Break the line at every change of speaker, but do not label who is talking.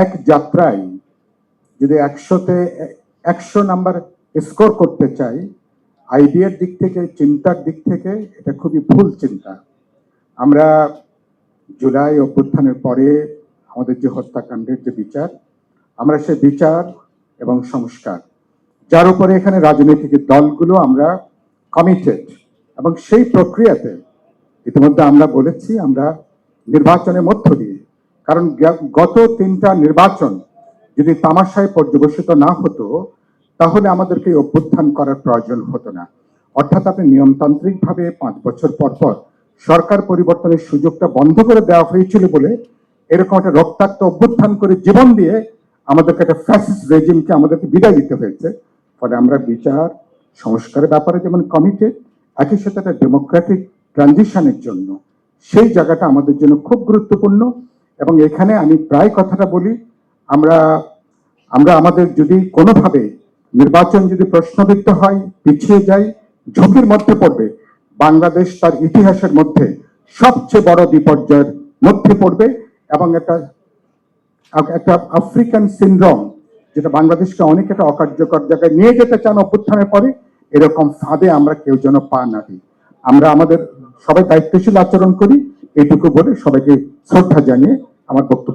এক যাত্রায় যদি একশোতে, একশো নাম্বার স্কোর করতে চাই, আইডিয়ার দিক থেকে, চিন্তার দিক থেকে, এটা খুবই ভুল চিন্তা। আমরা জুলাই অভ্যুত্থানের পরে আমাদের যে হত্যাকাণ্ডের যে বিচার, আমরা সে বিচার এবং সংস্কার, যার উপরে এখানে রাজনৈতিক দলগুলো আমরা কমিটেড এবং সেই প্রক্রিয়াতে ইতিমধ্যে আমরা বলেছি, আমরা নির্বাচনের মধ্য দিয়ে কারণ গত তিনটা নির্বাচন যদি তামাশায় পর্যবেসিত না হতো, তাহলে আমাদেরকে অভ্যুত্থান করার প্রয়োজন হতো না। অর্থাৎ আপনি নিয়মতান্ত্রিকভাবে পাঁচ বছর পর পর সরকার পরিবর্তনের সুযোগটা বন্ধ করে দেওয়া হয়েছিল বলে এরকম একটা রক্তাক্ত অভ্যুত্থান করে জীবন দিয়ে আমাদেরকে একটা ফ্যাসিস্ট রেজিমকে আমাদেরকে বিদায় দিতে হয়েছে। ফলে আমরা বিচার, সংস্কারের ব্যাপারে যেমন কমিটেড একই সাথে একটা ডেমোক্রেটিক ট্রানজিশনের জন্য। সেই জায়গাটা আমাদের জন্য খুব গুরুত্বপূর্ণ। এবং এখানে আমি প্রায় কথাটা বলি, আমরা আমরা আমাদের যদি কোনোভাবে নির্বাচন যদি প্রশ্নবিদ্ধ হয়, পিছিয়ে যায়, ঝুঁকির মধ্যে পড়বে, বাংলাদেশ তার ইতিহাসের মধ্যে সবচেয়ে বড় বিপর্যয়ের মধ্যে পড়বে এবং একটা একটা আফ্রিকান সিনড্রোম, যেটা বাংলাদেশকে অনেক একটা অকার্যকর জায়গায় নিয়ে যেতে চান অভ্যুত্থানের পরে, এরকম ফাঁদে আমরা কেউ যেন পা না দিই। আমরা আমাদের সবাই দায়িত্বশীল আচরণ করি এইটুকু বলে সবাইকে শ্রদ্ধা জানিয়ে আমার বক্তব্য